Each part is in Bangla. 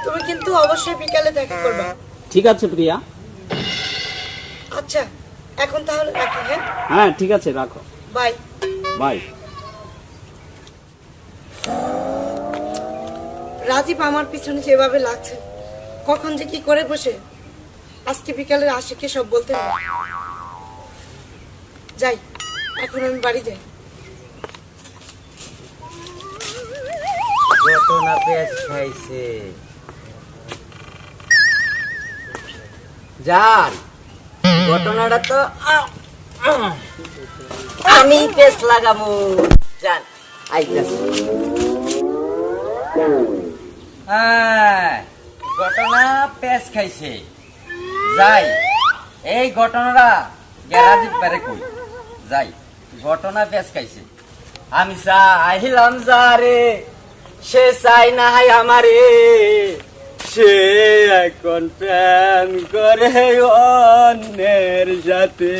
আশিক তুমি কিন্তু অবশ্যই বিকালে দেখা করবা। ঠিক আছে প্রিয়া। আচ্ছা এখন তাহলে রাখি হ্যাঁ? হ্যাঁ ঠিক আছে রাখো। বাই। বাই। রাজীব আমার পিছনে যেভাবে লাগছে কখন যে কি করে বসে আজকে বিকালে আশিককে সব বলতে হবে। যাই এখন আমি বাড়ি যাই। ঘটনা পেঁয়াজ খাইছে। যান ঘটনাটা তো আমি পেস লাগাবো যান আইতাছি ঘটনা পেস খাইছে। যাই, এই ঘটনাটা গ্যারাজি পারে কই। যাই, ঘটনা পেস খাইছে। আমি চাইলাম যা রে সে চাই না হাই আমারে সে এখন প্রেম করে অন্যের সাথে।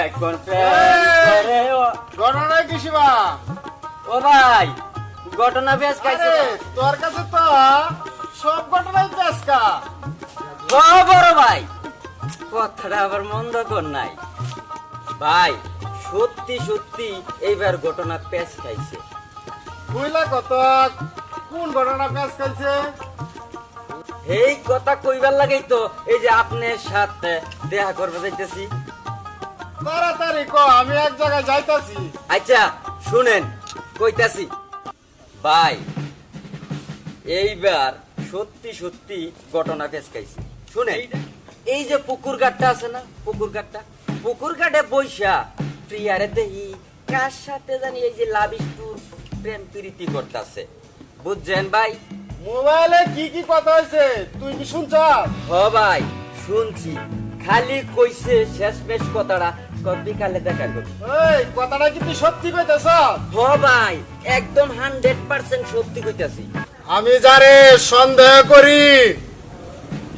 এখন প্রেম করে অ- ঘটনা কি শিবা? ও ভাই ঘটনা বেশ খাইছে আরে তোর কাছে তো সব ঘটনাই পেসকা ও বড় ভাই কথাটা আবার মন্দ কর নাই। ভাই সত্যি সত্যি এইবার ঘটনা পেশ খাইছে। বুঝলা কত কোন ঘটনা পেস খাইছে? এই কথা কইবার লাগেই তো এই যে আপনার সাথে দেখা করবে যাইতেছি। তাড়াতাড়ি ক আমি এক জায়গায় যাইতাছি। আচ্ছা শুনেন কইতাছি। ভাই এইবার সত্যি সত্যি ঘটনা পেশ খাইছে। শুনেন এই যে পুকুর ঘাটটা আছে না পুকুর ঘাটটা? পুকুর ঘাটে বৈশা প্রিয়ারে দেহি কার সাথে জানি এই যে লাভ লাভিস্টুর প্রেম প্রীতি করতেছে? বুঝছেন ভাই? মোবাইলে কি কি কথা হয়েছে তুই কি শুনছ? হ ভাই শুনছি। খালি কইছে শেষ মেশ কথাটা বিকালে দেখা করবি এই কথাটা কি তুই সত্যি কইতেছ? হ ভাই একদম হান্ড্রেড পার্সেন্ট সত্যি কইতাছি। আমি যারে সন্দেহ করি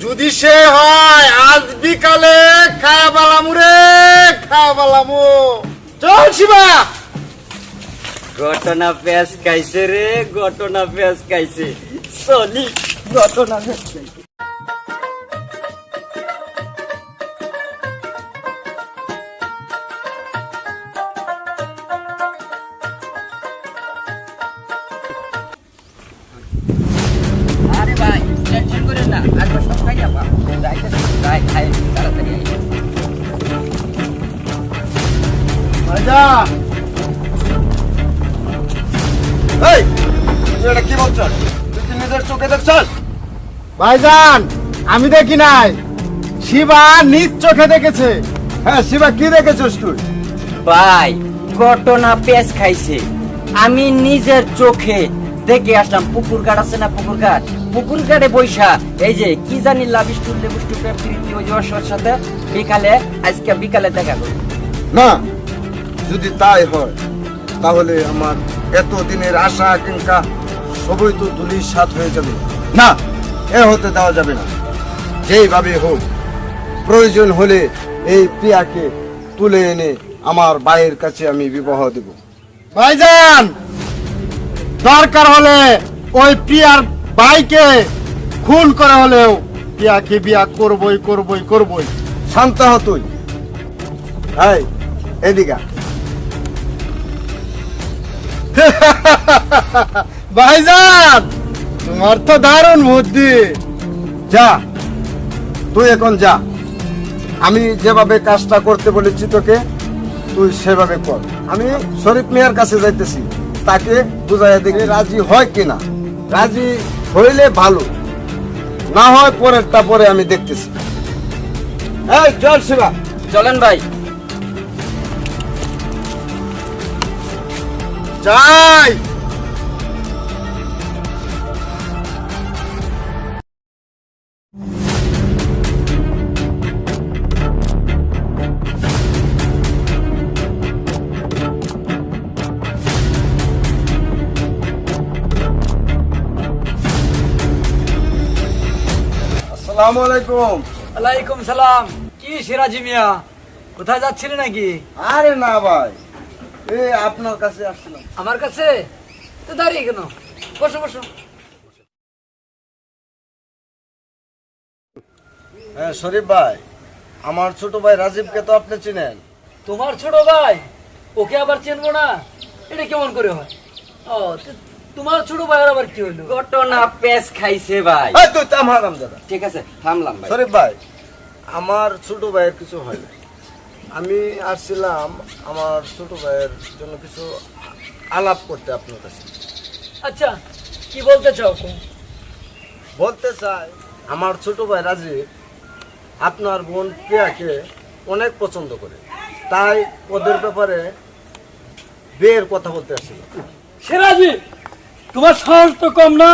যদি সে হয়, আজ বিকালে খায়া বালামু রে খায়া বালামু চল শিবা। ঘটনা পেঁয়াজ খাইছে রে, ঘটনা পেঁয়াজ খাইছে। চলি, ঘটনা পেঁয়াজ খাইছে। ভাইজান আমি দেখি নাই। শিবা নিজ চোখে দেখেছে। হ্যাঁ শিবা কি দেখেছস তুই? ভাই ঘটনা পেঁচ খাইছে। আমি নিজের চোখে দেখে আসলাম পুকুর ঘাট আছে না পুকুর ঘাট? পুকুর ঘাটে বৈশা এই যে কি জানি লাভিস্টু লেবুস্টু প্রীতি ওই ওর সাথে বিকালে আজকে বিকালে দেখা করব। না যদি তাই হয় তাহলে আমার এত দিনের আশা আকাঙ্ক্ষা সবই তো ধুলির সাথ হয়ে যাবে। না এ হতে দেওয়া যাবে না। যেইভাবে হোক, প্রয়োজন হলে এই পিয়াকে তুলে এনে আমার ভাইয়ের কাছে আমি বিবাহ দেব। ভাইজান, দরকার হলে ওই প্রিয়ার ভাইকে খুন করে হলেও প্রিয়াকে বিয়া করবই করবই করবই। শান্ত হ তুই। এই, এদিকা ভাইজান! তোমার তো দারুণ বুদ্ধি। যা তুই এখন যা। আমি যেভাবে কাজটা করতে বলেছি তোকে তুই সেভাবে কর। আমি শরীফ মিয়ার কাছে যাইতেছি তাকে বুঝাইয়া দেখি রাজি হয় কিনা রাজি হইলে ভালো না হয় পরেরটা পরে আমি দেখতেছি। এই চল শিবা। চলেন ভাই। যাই। আলাইকুম। সালাম। কি সিরাজি মিয়া? কোথায় যাচ্ছিলি নাকি? আরে না ভাই আপনার কাছে আসছিলাম আমার কাছে? তো দাঁড়িয়ে কেন? বসো বসো। হ্যাঁ শরীফ ভাই আমার ছোট ভাই রাজীবকে তো আপনি চিনেন। তোমার ছোট ভাই ওকে আবার চিনবো না? এটা কেমন করে হয়? ও তোমার ছোট ভাইয়ের আবার কি হলো ঘটনা পেস খাইছে ভাই। এই তুই থাম হারাম দাদা। ঠিক আছে থামলাম ভাই। শরীফ ভাই আমার ছোট ভাইয়ের কিছু হয় না। আমি আসছিলাম আমার ছোট ভাইয়ের জন্য কিছু আলাপ করতে আপনার কাছে। আচ্ছা কি বলতে চাও বলতে চাই আমার ছোট ভাই রাজীব আপনার বোন প্রিয়াকে অনেক পছন্দ করে। তাই ওদের ব্যাপারে বিয়ের কথা বলতে আসছিল। সেরাজি তোমার সাহস তো কম না?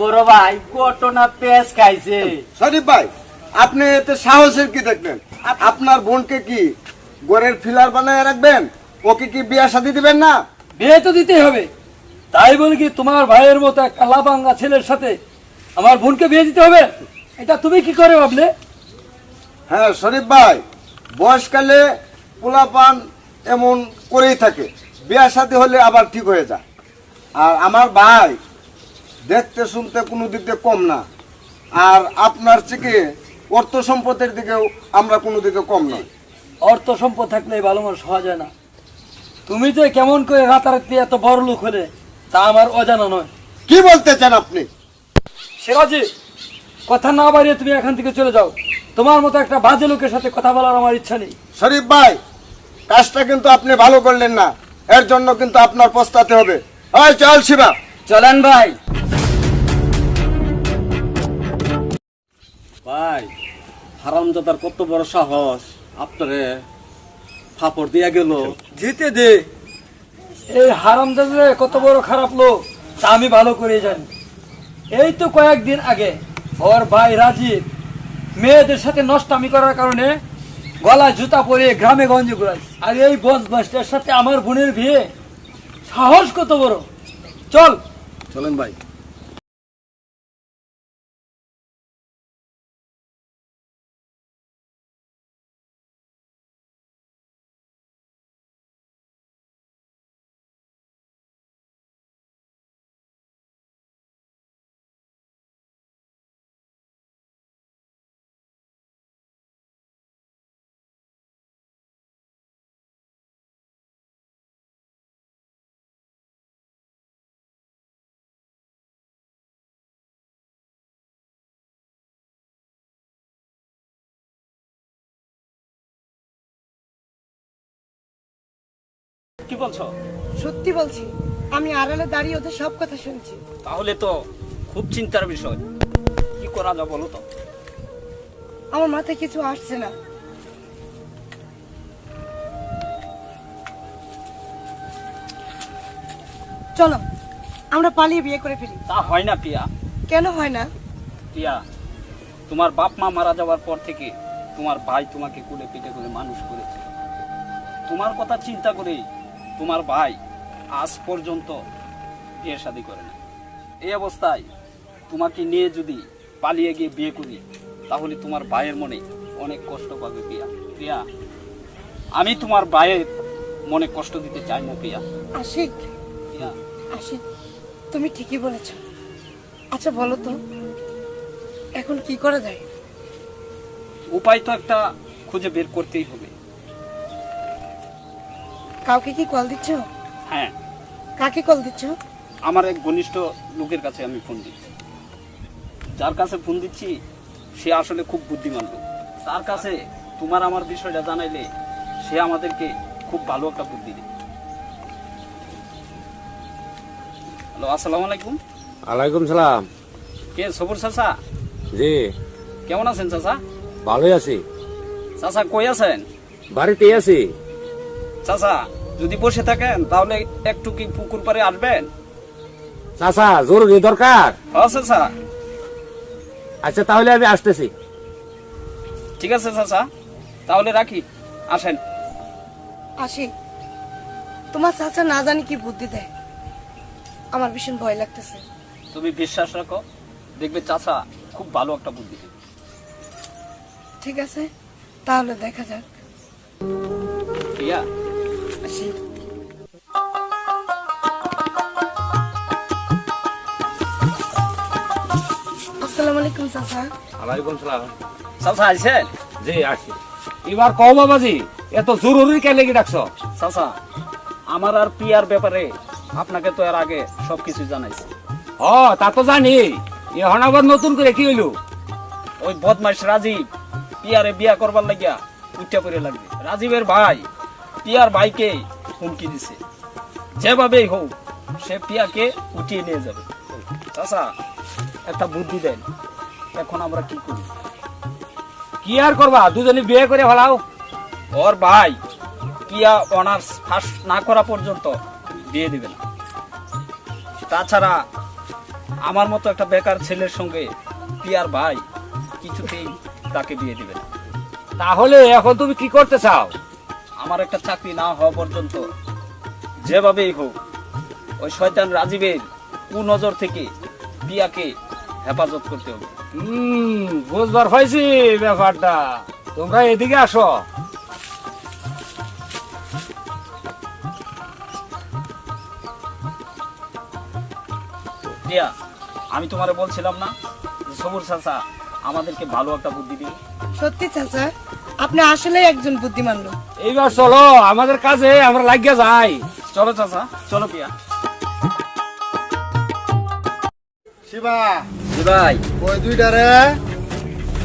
বড় ভাই ঘটনা পেস খাইছে। শরীফ ভাই আপনি এতে সাহসের কি দেখবেন? আপনার বোনকে কি গড়ের ফিলার বানায় রাখবেন? ওকে কি বিয়া শাদি দিবেন না? বিয়ে তো দিতেই হবে। তাই বলে কি তোমার ভাইয়ের মতো একটা লাবাঙ্গা ছেলের সাথে আমার বোনকে বিয়ে দিতে হবে? এটা তুমি কি করে ভাবলে? হ্যাঁ শরীফ ভাই বয়সকালে পোলাপান এমন করেই থাকে। বিয়া শাদি হলে আবার ঠিক হয়ে যায়। আর আমার ভাই দেখতে শুনতে কোনো দিক দিয়ে কম না। আর আপনার থেকে অর্থ সম্পদের দিকেও আমরা কোনো দিকে কম নয় অর্থ সম্পদ থাকলে এই ভালো মানুষ হওয়া যায় না। তুমি যে কেমন করে রাতারাতি এত বড় লোক হলে তা আমার অজানা নয়। কি বলতে চান আপনি? সিরাজি কথা না বাড়িয়ে তুমি এখান থেকে চলে যাও। তোমার মতো একটা বাজে লোকের সাথে কথা বলার আমার ইচ্ছা নেই। শরীফ ভাই কাজটা কিন্তু আপনি ভালো করলেন না। এর জন্য কিন্তু আপনার পস্তাতে হবে। ওই চল শিবা। চলেন ভাই। ভাই হারামজাদার কত বড় সাহস। আপনারে ফাপড় দিয়া গেল। যেতে দে। এই হারামজাদে কত বড় খারাপ লোক তা আমি ভালো করে জানি। এই তো কয়েকদিন আগে ওর ভাই রাজীব মেয়েদের সাথে নষ্টামি করার কারণে গলায় জুতা পরে গ্রামে গঞ্জে ঘুরাই আর এই বস বাসটার সাথে আমার বোনের বিয়ে সাহস কত বড়? চল। চলেন ভাই। কি বলছো? সত্যি বলছি আমি আড়ালে দাঁড়িয়ে ওদের সব কথা শুনছি। তাহলে তো খুব চিন্তার বিষয়। কি করা যায় বলো তো? আমার মাথায় কিছু আসছে না। চলো আমরা পালিয়ে বিয়ে করে ফেলি। তা হয় না পিয়া। কেন হয় না? পিয়া তোমার বাপ মা মারা যাওয়ার পর থেকে তোমার ভাই তোমাকে কুলে পিঠে করে মানুষ করেছে। তোমার কথা চিন্তা করে তোমার ভাই আজ পর্যন্ত বিয়ে শাদী করে না এই অবস্থায় তোমাকে নিয়ে যদি পালিয়ে গিয়ে বিয়ে করি তাহলে তোমার ভাইয়ের মনে অনেক কষ্ট পাবে প্রিয়া। প্রিয়া আমি তোমার ভাইয়ের মনে কষ্ট দিতে চাই না প্রিয়া। আশিক প্রিয়া। আশিক তুমি ঠিকই বলেছ। আচ্ছা বলো তো এখন কি করা যায়? উপায় তো একটা খুঁজে বের করতেই হবে। কাউকে কি কল দিচ্ছ? হ্যাঁ। কাকে কল দিচ্ছ? আমার এক ঘনিষ্ঠ লোকের কাছে আমি ফোন দিচ্ছি। যার কাছে ফোন দিচ্ছি সে আসলে খুব বুদ্ধিমান লোক। তার কাছে তোমার আমার বিষয়টা জানাইলে সে আমাদেরকে খুব ভালো একটা বুদ্ধি দেবে। হ্যালো আসসালামু আলাইকুম। আলাইকুম সালাম। কে সবুর চাচা? জি। কেমন আছেন চাচা? ভালোই আছি। চাচা কই আছেন? বাড়িতে আছি। চাচা যদি বসে থাকেন তাহলে একটু কি পুকুর পাড়ে আসবেন? চাচা জরুরি দরকার। হ্যাঁ চাচা। আচ্ছা তাহলে আমি আসতেছি। ঠিক আছে চাচা। তাহলে রাখি। আসেন। আসি। তোমার চাচা না জানি কি বুদ্ধি দেয়। আমার ভীষণ ভয় লাগতেছে। তুমি বিশ্বাস রাখো দেখবে চাচা খুব ভালো একটা বুদ্ধি দেবে। ঠিক আছে তাহলে দেখা যাক। প্রিয়া আসি। আসসালামু আলাইকুম চাচা। আলাইকুম সালাম। চাচা আইছেন? জি আসি এবার কও বাবাজি এত জরুরি কেন লেগে ডাকছ? চাচা আমার আর পিয়ার ব্যাপারে আপনাকে তো এর আগে সবকিছু জানাইছি। ও তা তো জানি। এখন আবার নতুন করে কি হইল? ওই বদমাইশ রাজীব পিয়ারে বিয়া করবার লাগিয়া উঠা করে লাগবে। রাজীবের ভাই পিয়ার ভাইকে হুমকি দিছে। যেভাবেই হোক, সে পিয়াকে উঠিয়ে নিয়ে যাবে। চাচা, একটা বুদ্ধি দেন, এখন আমরা কি করি? কি আর করবা? দুজনে বিয়ে করে ফেলাও। ওর ভাই পিয়া অনার্স ফার্স্ট না করা পর্যন্ত বিয়ে দিবে না। তাছাড়া আমার মতো একটা বেকার ছেলের সঙ্গে পিয়ার ভাই কিছুতেই তাকে বিয়ে দিবে না। তাহলে এখন তুমি কি করতে চাও? আমার একটা চাকরি না হওয়া পর্যন্ত যেভাবেই হোক ওই শয়তান রাজীবের কুনজর থেকে পিয়াকে হেফাজত করতে হবে। হুম বুঝবার পাইছি ব্যাপারটা। তোমরা এদিকে আসো। পিয়া আমি তোমারে বলছিলাম না যে সবুর চাচা আমাদেরকে ভালো একটা বুদ্ধি দিবে সত্যি চাচা আপনি আসলে একজন বুদ্ধিমান লোক। এইবার চলো আমাদের কাজে আমরা লাগিয়ে যাই। চলো চাচা চলো পিয়া। শিবা ভাই। ওই দুইটারে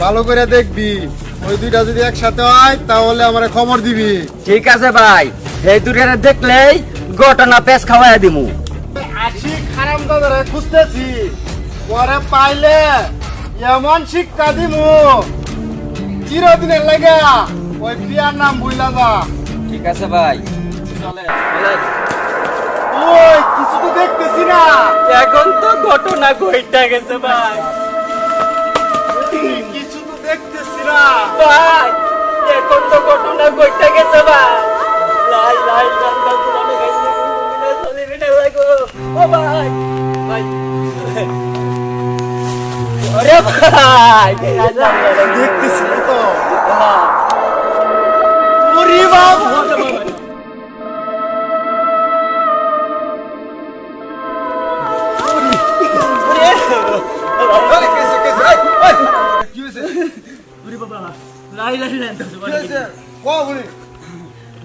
ভালো করে দেখবি। ওই দুইটা যদি একসাথে হয় তাহলে আমারে খবর দিবি। ঠিক আছে ভাই। এই দুটারে দেখলেই ঘটনা পেস খাওয়াই দিমু। আসি খারাম দাদারে খুঁজতেছি। পরে পাইলে এমন শিক্ষা দিমু। চিরদিনের লাগে। ওই প্রিয়ার নাম ভুইলা যা। ঠিক আছে ভাই। ওই কিছু তো দেখতেছি না। এখন তো ঘটনা ঘটে গেছে ভাই। কিছু তো দেখতেছি না। ভাই এখন তো ঘটনা ঘটে গেছে ভাই। লাই লাই জানতা পুরানো গাইছে কুমিনা চলে বেটা লাগো। ও ভাই ভাই। দেখতেছি তো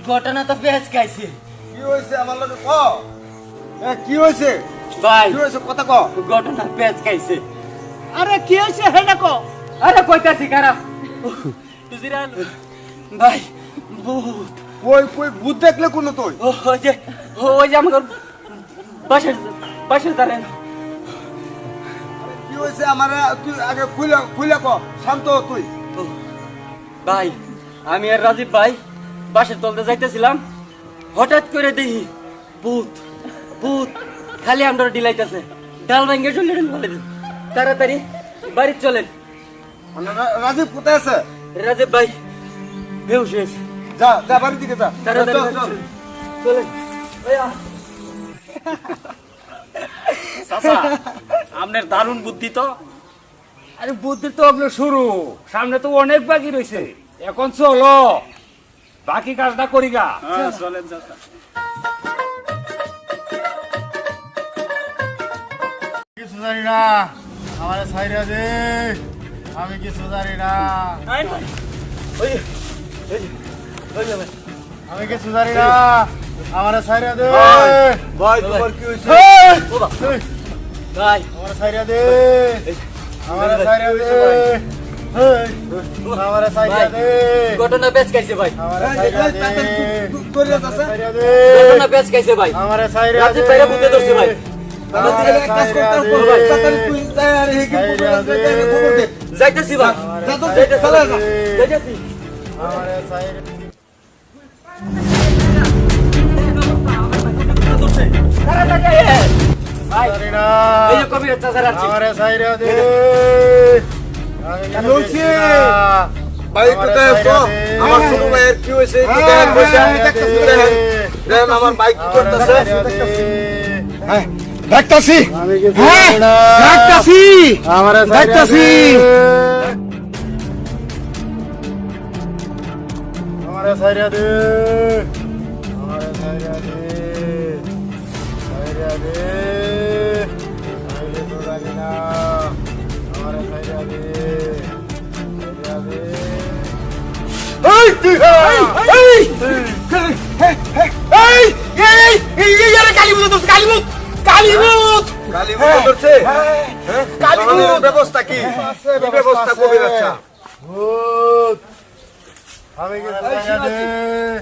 ঘটনা তো পেঁচ খাইছে কি হয়েছে? আমার লগে ক? এ, কি হয়েছে ভাই। কি হয়েছে? কথা ক। ঘটনা পেঁচ খাইছে। আরে কি হয়েছে হে না কো? আরে কইতাছি কারা? ভাই ভূত। কই কই ভূত দেখলে কোন তুই? ও ওই যে ওই যে আমার বাসের বাসের দ্বারে। কি হয়েছে আমার? তুই আগে খুলে খুলে ক শান্ত হ তুই। ভাই আমি আর রাজীব ভাই বাসের তলতে যাইতেছিলাম। হঠাৎ করে দেখি ভূত ভূত খালি আমরা ডিলাইতেছে। ডাল ভাঙ্গে চলে বলে দিন তাড়াতাড়ি বাড়ি চলেন। মানে রাজীব কোথায় আছে? রাজীব ভাই বেউস হয়েছে। যা যা বাড়ির দিকে যা। তাড়াতাড়ি চল, বাড়ি চল। চলেন। চাচা আপনার দারুণ বুদ্ধি তো। আরে বুদ্ধি তো আপনার শুরু। সামনে তো অনেক বাকি রয়েছে। এখন চলো। বাকি কাজটা করি গা। হ্যাঁ, চলেন চাচা। কিছু জানি না। আমার সাইরা দে। আমি কিছু জানি না। আমি কিছু জানি না। আমার সাইরা দে। ভাই তোমার কি এই, ভাই। আমার সাইরা দে। আমার সাইরা দে। এই, আমার সাইরা দে। ঘটনা পেঁচ খাইছে ভাই। আমার সাইরা দে। ঘটনা পেঁচ খাইছে ভাই। আমার সাইরা দে। বুঝতে ভাই। যাইতেছি ভাই। যাইতেছি। আমার ছোট ভাইয়ের কি হয়েছে? হ্যাঁ, হ্যাঁ, আমার বাইক করতেছে। দেখতাছি কিছু দেখতাছি দেখতাছি। আমার সাইরা দে। আমারে সাইরা দে। সাইরা দে। সাইরে তো জানি না। আমারে সাইরা দে। সাইরা দে। এই তুই এই এই। বুঝে ধরছে হ্যাঁ। ব্যবস্থা কি? ব্যবস্থা কবির আচ্ছা আমি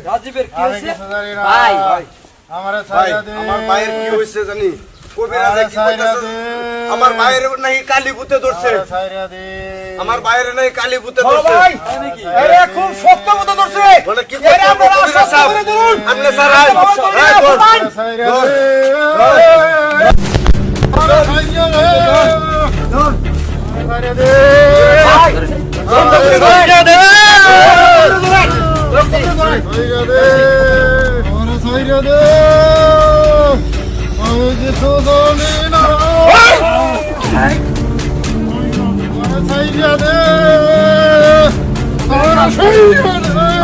রাজীবের কি হয়েছে? ভাই। আমারে মায়ের কি হয়েছে জানি? আমারে মায়ের নাকি কালী ভূতে ধরছে। আমারে বাইরে নাকি কালী ভূতে বড় ধরছে। খুব শক্ত মতো ধরছে। আপনি স্যার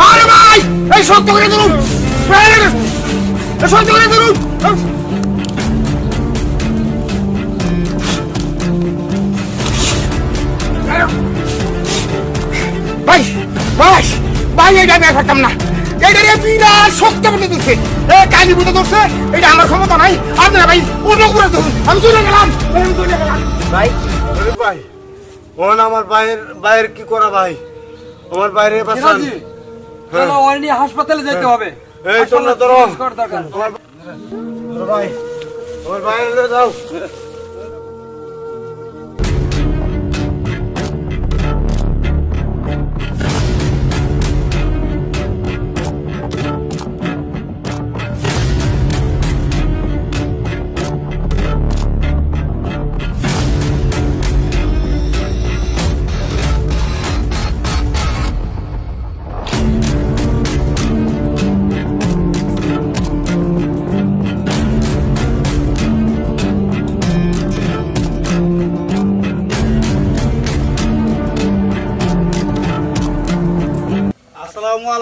আরে ভাই এই শক্ত করে ধরুন শক্ত করে ধরুন ভাই ভাই এইটা আমি পারতাম না। এইটা রে বিরাট শক্ত মতো ধরছে। এ কালি মতো ধরছে? এটা আমার ক্ষমতা নাই। আপনারা ভাই অন্য করে ধরুন। আমি চলে গেলাম। আমি চলে গেলাম। ভাই? আরে ভাই ওন আমার বাইরের বাইরের কি করা ভাই? আমার বাইরে বাঁচান রাজীব চলো ওর নিয়ে হাসপাতালে যেতে হবে। এই তোমরা ধরো। আমার ভাই আমার বাইরে যাও।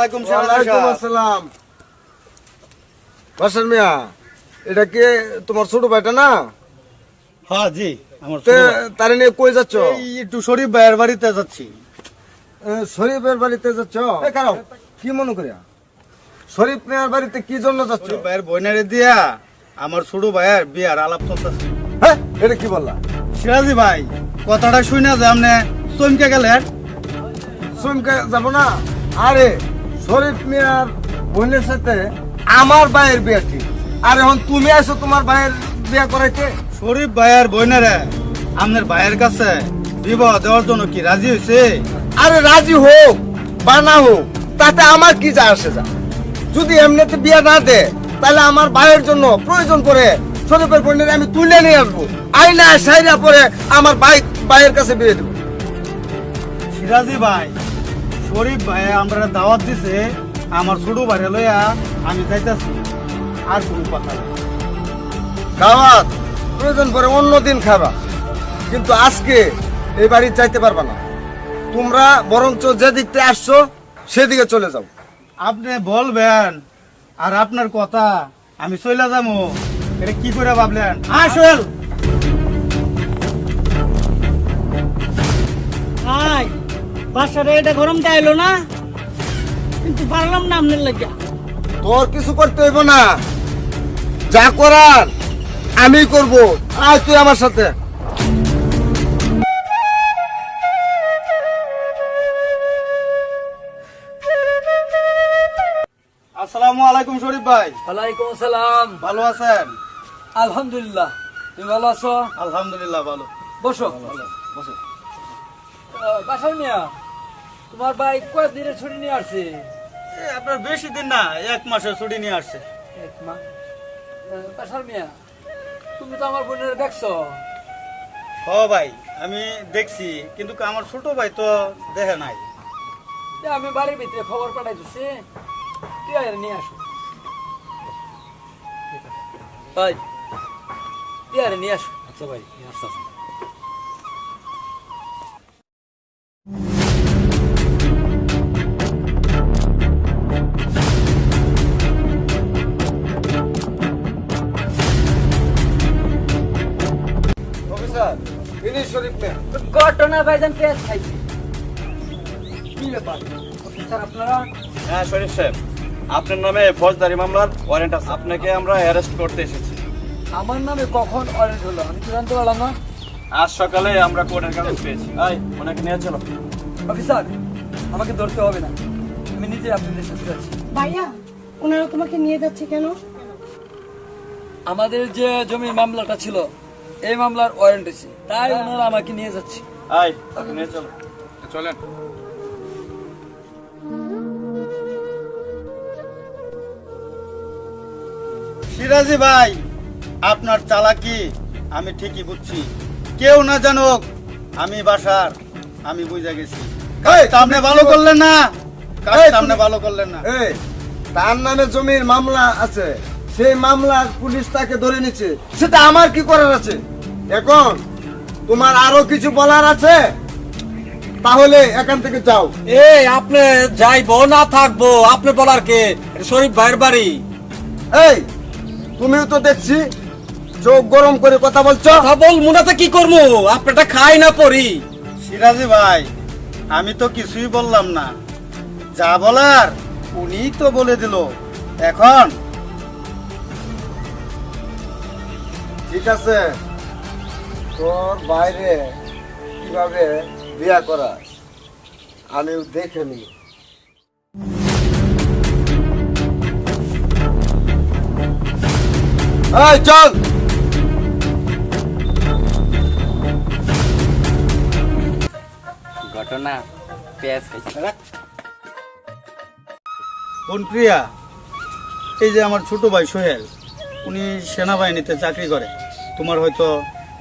আলাইকুম ওয়ালাইকুম আসসালাম। বাসার মিয়া এটা কে তোমার ছোট ভাইটা না? হ্যাঁ জি আমার তারে নিয়ে কই যাচ্ছ? একটু শরীফ ভাইয়ের বাড়িতে যাচ্ছি। শরীফের বাড়িতে যাচ্ছ? এ, কি মনে করিয়া? শরীফ মিয়ার বাড়িতে কি জন্য যাচ্ছ? ভাইয়ের বইনারে দিয়া আমার ছোট ভাইয়ের বিয়ার আলাপ চলতেছে। হ্যাঁ এটা কি বললা? সিরাজি ভাই কথাটা শুনে যে আপনি চমকে গেলেন। চমকে যাব না? আরে শরীফ মিয়ার বোনের সাথে আমার ভাইয়ের বিয়ে ঠিক। আর এখন তুমি আসো তোমার ভাইয়ের বিয়ে করাইতে? শরীফ ভাইয়ের বইনারে আপনার ভাইয়ের কাছে বিবাহ দেওয়ার জন্য কি রাজি হয়েছে আরে রাজি হোক বা না হোক তাতে আমার কি যা আসে যা। যদি এমনিতে বিয়ে না দে তাহলে আমার ভাইয়ের জন্য প্রয়োজন পড়ে শরীফের বোনের আমি তুলে নিয়ে আসব। আইনা সাইরা পরে আমার ভাই ভাইয়ের কাছে বিয়ে দেবো। সিরাজি ভাই? শরীফ ভাই আমরা দাওয়াত দিছে আমার ছোট ভাইরে লইয়া আমি যাইতাছি। আর কোনো কথা না দাওয়াত প্রয়োজন পরে অন্য দিন খাবা কিন্তু আজকে এই বাড়ি চাইতে পারবা না। তোমরা বরঞ্চ যে দিকতে আসছো সেদিকে চলে যাও। আপনি বলবেন আর আপনার কথা আমি চলে যাব। এটা কি করে ভাবলেন? আসল! বাসারে এটা গরম চাইলো না। কিন্তু পারলাম না আপনার লাগে। তোর কিছু করতে হইব না। যা করার আমি করব। আয় তুই আমার সাথে। আসসালামু আলাইকুম শরীফ ভাই। ওয়ালাইকুম আসসালাম। ভালো আছেন? আলহামদুলিল্লাহ। তুমি ভালো আছো? আলহামদুলিল্লাহ ভালো। বসো। বসো। বাসার মিয়া তোমার ভাই কয়েকদিনের ছুটি নিয়ে আসছে। এ, আপনার বেশি দিন না এক মাসের ছুটি নিয়ে আসছে। এক মাস মিয়া তুমি তো আমার বোনের দেখছ। হ ভাই আমি দেখছি কিন্তু আমার ছোট ভাই তো দেখে নাই। এ, আমি বাড়ির ভিতরে খবর পাঠাই দিচ্ছি তুই নিয়ে আসো। ভাই। তুই নিয়ে আসো। আচ্ছা ভাই নিয়ে আসতেছি। না ভাইজান পেঁয়াজ খাইছে। কি ব্যাপার? অফিসার আপনারা? হ্যাঁ শরীফ সাহেব আপনার নামে ফৌজদারি মামলার ওয়ারেন্ট আছে। আপনাকে আমরা অ্যারেস্ট করতে এসেছি। আমার নামে কখন অরেঞ্জ হলো? আমি তো জানতে পারলাম না। আজ সকালে আমরা কোর্টের কাগজ পেয়েছি। আই ওনাকে নিয়ে চলো। অফিসার আমাকে ধরতে হবে না। আমি নিজে আপনাদের সাথে যাচ্ছি ভাইয়া ওনারা তোমাকে নিয়ে যাচ্ছে কেন? আমাদের যে জমির মামলাটা ছিল এই মামলার ওয়ারেন্ট আছে। তাই ওনারা আমাকে নিয়ে যাচ্ছে। আই ওকে নিয়ে চলো। চলেন। সিরাজি ভাই আপনার চালাকি আমি ঠিকই বুঝছি। কেউ না জানুক আমি বাসার আমি বুঝে গেছি। আপনি ভালো করলেন না? আপনি ভালো করলেন না। তার নামে জমির মামলা আছে। সেই মামলা পুলিশ তাকে ধরে নিচ্ছে। সেটা আমার কি করার আছে? এখন তোমার আরও কিছু বলার আছে? তাহলে এখান থেকে যাও। এই আপনি যাইবো না থাকব? আপনি বলার কে? শরীফ ভাইয়ের বাড়ি। এই তুমিও তো দেখছি চোখ গরম করে কথা বলছো। কথা বল মুনাতে কি করব? আপনারটা খাই না পড়ি। সিরাজি ভাই আমি তো কিছুই বললাম না। যা বলার উনি তো বলে দিল। এখন? ঠিক আছে। তোর বাইরে কীভাবে বিয়া করা? আমি দেখে নি। চল! ঘটনা পেঁয়াজ খাইছে প্রিয়া? এই যে আমার ছোট ভাই সোহেল উনি সেনাবাহিনীতে চাকরি করে। তোমার হয়তো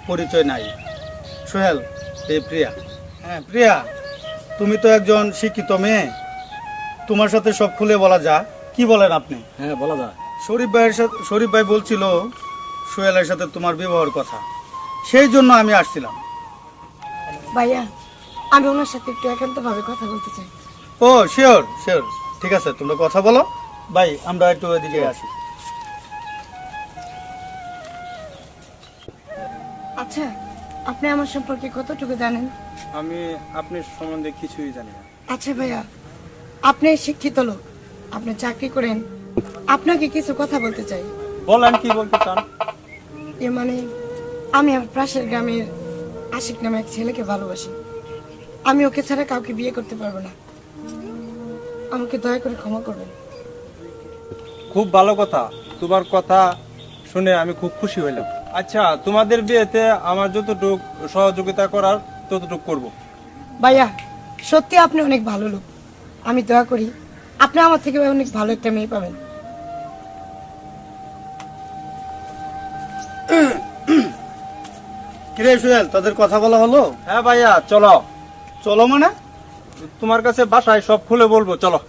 পরিচয় নাই। সোহেল এই প্রিয়া। হ্যাঁ প্রিয়া তুমি তো একজন শিক্ষিত মেয়ে। তোমার সাথে সব খুলে বলা যা। কি বলেন আপনি? হ্যাঁ বলা যা। শরীফ ভাইয়ের সাথে শরীফ ভাই বলছিল সোহেলের সাথে তোমার বিবাহর কথা। সেই জন্য আমি আসছিলাম। ভাইয়া আমি ওনার সাথে একটু একান্তভাবে কথা বলতে চাই। ও শিওর শিওর ঠিক আছে তোমরা কথা বলো। ভাই আমরা একটু ওইদিকে আসি। আচ্ছা আপনি আমার সম্পর্কে কতটুকু জানেন? আমি আপনার সম্বন্ধে কিছুই জানি না। আচ্ছা ভাইয়া আপনি শিক্ষিত লোক আপনি চাকরি করেন আপনাকে কিছু কথা বলতে চাই। বলেন কি বলতে চান? এ মানে আমি আমার পাশের গ্রামের আশিক নামে এক ছেলেকে ভালোবাসি। আমি ওকে ছাড়া কাউকে বিয়ে করতে পারব না। আমাকে দয়া করে ক্ষমা করবেন। খুব ভালো কথা। তোমার কথা শুনে আমি খুব খুশি হইলাম। আচ্ছা তোমাদের বিয়েতে আমার যতটুক সহযোগিতা করার ততটুক করব। ভাইয়া সত্যি আপনি অনেক ভালো লোক। আমি দয়া করি আপনি আমার থেকে অনেক ভালো একটা মেয়ে পাবেন। কিরে সোহেল তাদের কথা বলা হলো? হ্যাঁ ভাইয়া চলো। চলো মানে? তোমার কাছে বাসায় সব খুলে বলব চলো।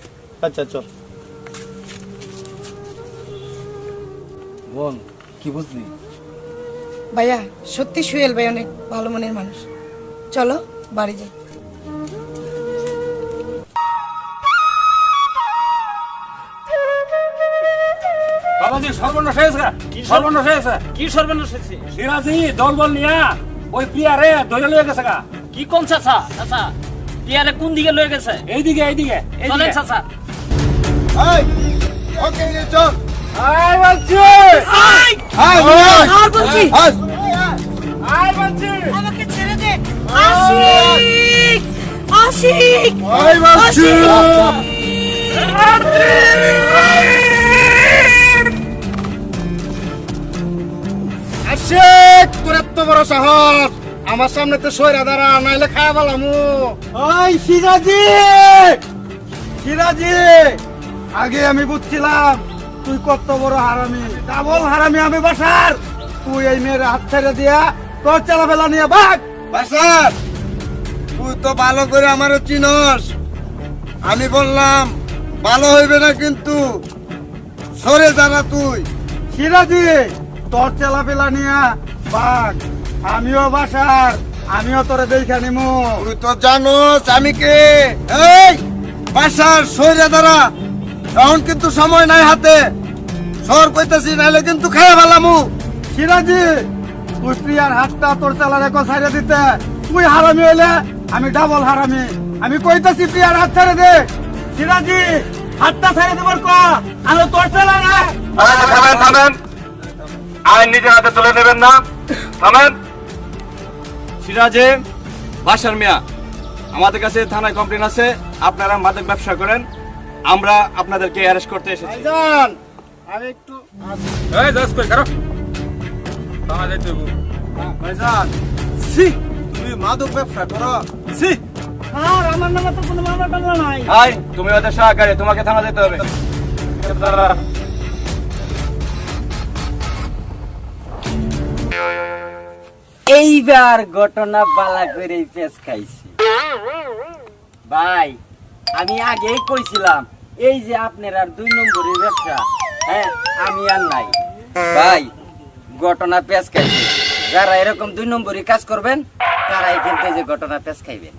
আচ্ছা চল। বল কি বুঝলি? ভাইয়া সত্যি সুয়েল ভাই অনেক ভালো মনের মানুষ। চলো বাড়ি যাই। সর্বনাশ হয়েছে সর্বনাশ হয়েছে কি সর্বনাশ হয়েছে? সিরাজি দল নিয়া ওই প্রিয়ারে ধরে লয়ে গেছে গা। কি কোন চাচা? চাচা টিয়ারে কোন দিকে লয়ে গেছে? এইদিকে এইদিকে। চলেন এইদিকে চাচা। এই ওকে নিয়ে চল। আই বলছি আয়, আর বলছি। আশিক! আশিক! বলছি। আশেক! তোর এত বড় সাহস। আমার সামনে তো সৈরা দাঁড়া নাইলে খায়া বলামু ওই সিরাজি! সিরাজি! আগে আমি বুঝছিলাম তুই কত বড় হারামি। ডাবল হারামি আমি বাসার। তুই এই মেয়ের হাত ছেড়ে দিয়া তোর চালাফেলা নিয়ে ভাগ! বাসার! তুই তো ভালো করে আমারও চিনস। আমি বললাম ভালো হইবে না কিন্তু। সরে দাঁড়া তুই। সিরাজি তোর চালাফেলা নিয়ে বাঘ। আমিও বাসার আমিও তোরে দেখা নিমু। তুই তো জানোস আমি কে। এই বাসার সরে দাঁড়া। এখন কিন্তু সময় নাই হাতে। সর কইতেছি নাইলে কিন্তু খাইয়া ভালামু সিরাজি তুই প্রিয়ার হাতটা তোর চালা রেখো ছাইড়ে দিতে। তুই হারামি হইলে আমি ডাবল হারামি। আমি কইতাছি আর হাত ছেড়ে দে। সিরাজি হাতটা ছেড়ে দেবার ক? আমি তোর ছেলে না থামেন থামেন আইন নিজের হাতে তুলে নেবেন না। থামেন। সিরাজে বাসার মিয়া আমাদের কাছে থানায় কমপ্লেন আছে। আপনারা মাদক ব্যবসা করেন। আমরা আপনাদেরকে অ্যারেস্ট করতে এসেছি। আমি একটু এই দশ কই খারাপ ভাইজান। সি তুমি মাদক ব্যবসা করো। সি আর আমার নামে তো কোনো মামলা টামলা নাই। হাই তুমি ওদের সহকারী তোমাকে থানা যেতে হবে। এইবার ঘটনা বালা করে পেঁচ খাইছি। ভাই আমি আগেই কইছিলাম এই যে আপনার আর দুই নম্বরের ব্যবসা হ্যাঁ আমি আর নাই। ভাই ঘটনা পেঁচ খাইছে। যারা এরকম দুই নম্বরই কাজ করবেন, তারাই কিন্তু যে ঘটনা পেঁচ খাইবেন।